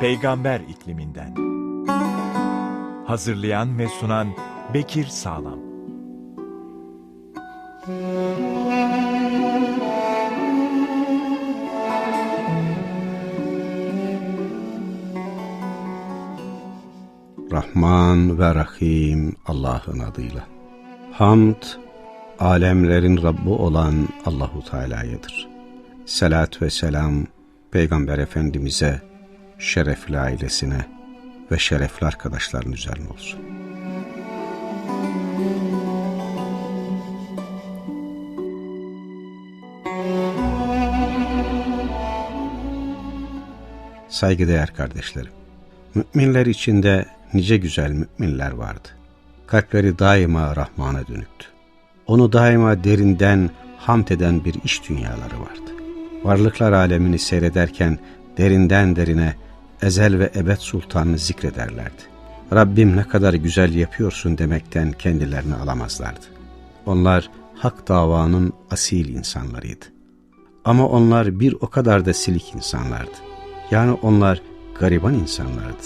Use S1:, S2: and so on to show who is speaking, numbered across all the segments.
S1: Peygamber ikliminden. Hazırlayan ve sunan Bekir Sağlam.
S2: Rahman ve Rahim Allah'ın adıyla. Hamd, alemlerin Rabbi olan Allahu Teala'yadır. Selat ve selam Peygamber Efendimiz'e, şerefli ailesine ve şerefli arkadaşların üzerine olsun. Saygıdeğer kardeşlerim, müminler içinde nice güzel müminler vardı. Kalpleri daima Rahman'a dönüktü. Onu daima derinden hamd eden bir iş dünyaları vardı. Varlıklar alemini seyrederken derinden derine ezel ve ebed sultanını zikrederlerdi. Rabbim ne kadar güzel yapıyorsun demekten kendilerini alamazlardı. Onlar hak davanın asil insanlarıydı. Ama onlar bir o kadar da silik insanlardı. Yani onlar gariban insanlardı.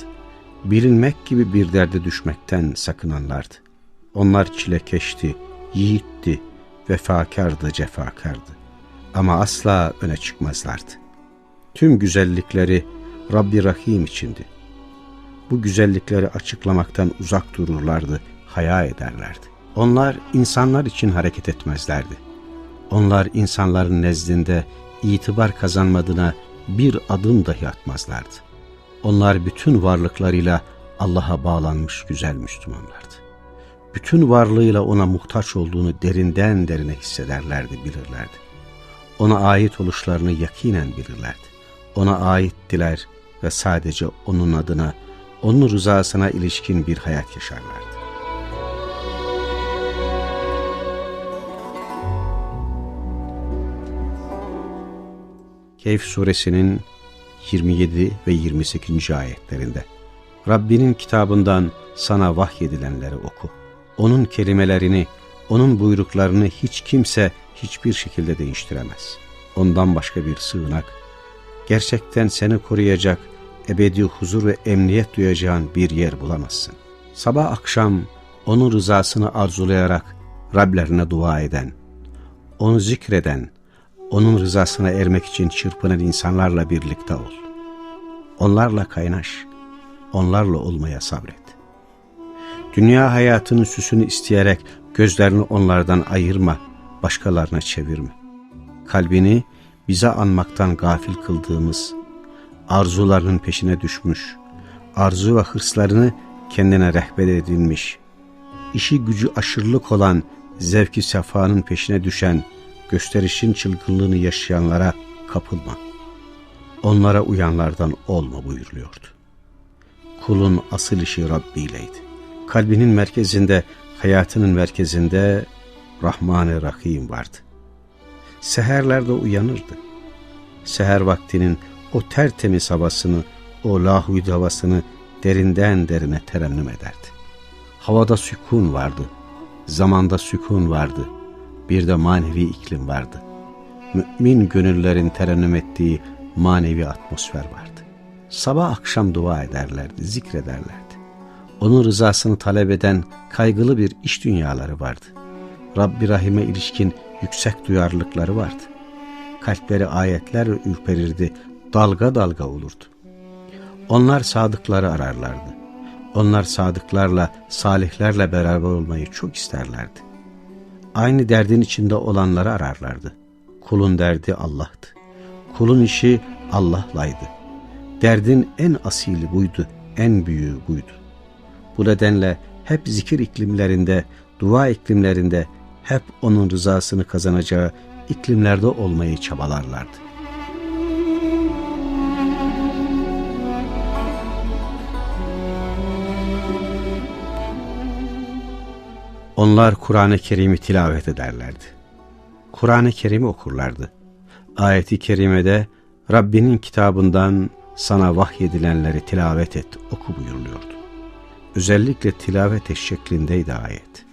S2: Bilinmek gibi bir derde düşmekten sakınanlardı. Onlar çilekeşti, yiğitti, vefakardı, cefakardı. Ama asla öne çıkmazlardı. Tüm güzellikleri Rabbi Rahim içindi. Bu güzellikleri açıklamaktan uzak dururlardı, haya ederlerdi. Onlar insanlar için hareket etmezlerdi. Onlar insanların nezdinde itibar kazanmadığına bir adım dahi atmazlardı. Onlar bütün varlıklarıyla Allah'a bağlanmış güzel Müslümanlardı. Bütün varlığıyla ona muhtaç olduğunu derinden derine hissederlerdi, bilirlerdi. Ona ait oluşlarını yakinen bilirlerdi. Ona aittiler ve sadece onun adına, onun rızasına ilişkin bir hayat yaşarlardı. Keyf suresinin 27 ve 28. ayetlerinde Rabbinin kitabından sana vahyedilenleri oku. Onun kelimelerini, onun buyruklarını hiç kimse hiçbir şekilde değiştiremez. Ondan başka bir sığınak, gerçekten seni koruyacak, ebedi huzur ve emniyet duyacağın bir yer bulamazsın. Sabah akşam onun rızasını arzulayarak Rablerine dua eden, onu zikreden, onun rızasına ermek için çırpınan insanlarla birlikte ol. Onlarla kaynaş, onlarla olmaya sabret. Dünya hayatının süsünü isteyerek gözlerini onlardan ayırma, başkalarına çevirme. Kalbini bize anmaktan gafil kıldığımız, arzularının peşine düşmüş, arzu ve hırslarını kendine rehber edilmiş, işi gücü aşırılık olan zevki sefanın peşine düşen, gösterişin çılgınlığını yaşayanlara kapılma. Onlara uyanlardan olma buyuruluyordu. Kulun asıl işi Rabbi ileydi. Kalbinin merkezinde, hayatının merkezinde Rahman-ı Rahim vardı. Seherlerde uyanırdı. Seher vaktinin o tertemiz havasını, o lahuyd havasını derinden derine terennüm ederdi. Havada sükun vardı, zamanda sükun vardı, bir de manevi iklim vardı. Mümin gönüllerin terennüm ettiği manevi atmosfer vardı. Sabah akşam dua ederlerdi, zikrederlerdi. Onun rızasını talep eden kaygılı bir iş dünyaları vardı. Rabbi Rahim'e ilişkin yüksek duyarlılıkları vardı. Kalpleri ayetler ürperirdi, dalga dalga olurdu. Onlar sadıkları ararlardı. Onlar sadıklarla, salihlerle beraber olmayı çok isterlerdi. Aynı derdin içinde olanları ararlardı. Kulun derdi Allah'tı. Kulun işi Allah'laydı. Derdin en asili buydu, en büyüğü buydu. Bu nedenle hep zikir iklimlerinde, dua iklimlerinde hep onun rızasını kazanacağı iklimlerde olmayı çabalarlardı. Onlar Kur'an-ı Kerim'i tilavet ederlerdi. Kur'an-ı Kerim'i okurlardı. Ayeti kerimede Rabbinin kitabından sana vahyedilenleri tilavet et, oku buyuruluyordu. Özellikle tilavet şeklindeydi ayet.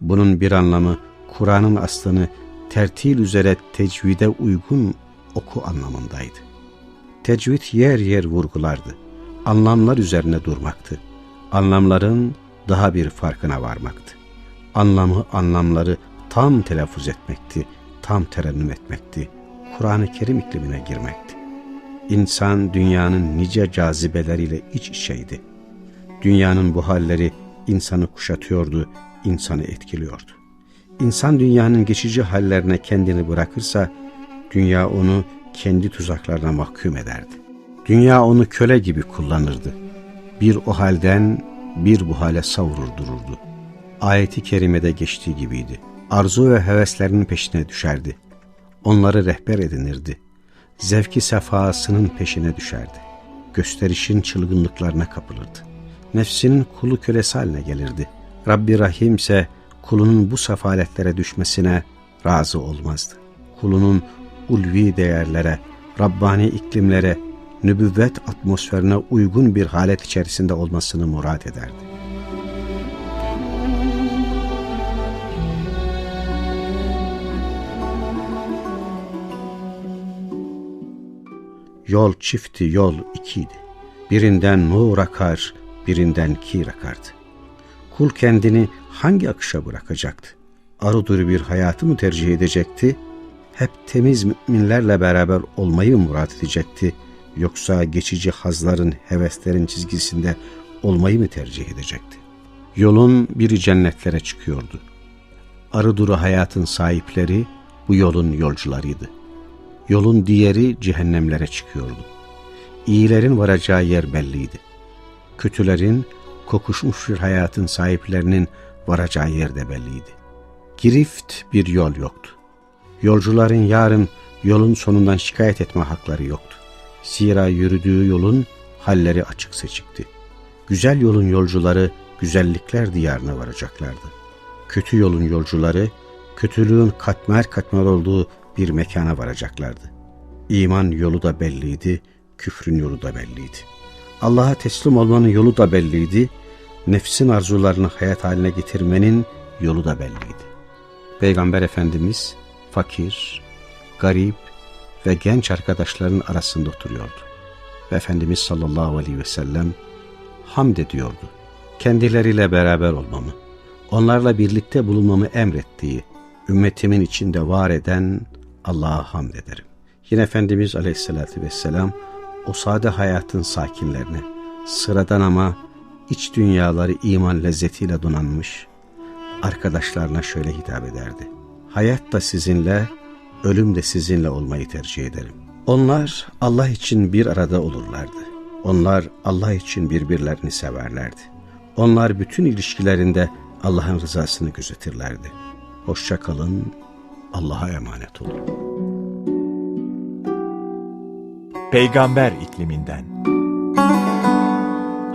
S2: Bunun bir anlamı Kur'an'ın aslını tertil üzere tecvide uygun oku anlamındaydı. Tecvid yer yer vurgulardı. anlamlar üzerine durmaktı. Anlamların daha bir farkına varmaktı. Anlamı, anlamları tam telaffuz etmekti, tam terennüm etmekti. Kur'an-ı Kerim iklimine girmekti. İnsan dünyanın nice cazibeleriyle iç içeydi. Dünyanın bu halleri insanı kuşatıyordu, insanı etkiliyordu. İnsan dünyanın geçici hallerine kendini bırakırsa, dünya onu kendi tuzaklarına mahkum ederdi. Dünya onu köle gibi kullanırdı. Bir o halden bir bu hale savurur dururdu. Ayeti kerimede geçtiği gibiydi. Arzu ve heveslerinin peşine düşerdi. Onları rehber edinirdi. Zevki sefasının peşine düşerdi. Gösterişin çılgınlıklarına kapılırdı. Nefsinin kulu kölesi haline gelirdi. Rabbi Rahim ise kulunun bu sefaletlere düşmesine razı olmazdı. Kulunun ulvi değerlere, Rabbani iklimlere, nübüvvet atmosferine uygun bir halet içerisinde olmasını murad ederdi. Yol çifti, yol ikiydi. Birinden nur akar, birinden kir akardı. Kul kendini hangi akışa bırakacaktı? Aruduru bir hayatı mı tercih edecekti? Hep temiz müminlerle beraber olmayı mı murat edecekti? Yoksa geçici hazların, heveslerin çizgisinde olmayı mı tercih edecekti? Yolun biri cennetlere çıkıyordu. Arıduru hayatın sahipleri bu yolun yolcularıydı. Yolun diğeri cehennemlere çıkıyordu. İyilerin varacağı yer belliydi. Kötülerin, kokuşmuş bir hayatın sahiplerinin varacağı yer de belliydi. Girift bir yol yoktu. Yolcuların yarın yolun sonundan şikayet etme hakları yoktu. Zira yürüdüğü yolun halleri açık seçikti. Güzel yolun yolcuları güzellikler diyarına varacaklardı. Kötü yolun yolcuları kötülüğün katmer katmer olduğu bir mekana varacaklardı. İman yolu da belliydi, küfrün yolu da belliydi. Allah'a teslim olmanın yolu da belliydi, nefsin arzularını hayat haline getirmenin yolu da belliydi. Peygamber Efendimiz fakir, garip ve genç arkadaşların arasında oturuyordu. Ve Efendimiz sallallahu aleyhi ve sellem hamd ediyordu. Kendileriyle beraber olmamı, onlarla birlikte bulunmamı emrettiği, ümmetimin içinde var eden Allah'a hamd ederim. Yine Efendimiz aleyhissalatü vesselam o sade hayatın sakinlerine, sıradan ama iç dünyaları iman lezzetiyle donanmış arkadaşlarına şöyle hitap ederdi. Hayat da sizinle, ölüm de sizinle olmayı tercih ederim. Onlar Allah için bir arada olurlardı. Onlar Allah için birbirlerini severlerdi. Onlar bütün ilişkilerinde Allah'ın rızasını gözetirlerdi. Hoşça kalın, Allah'a emanet olun.
S1: Peygamber ikliminden.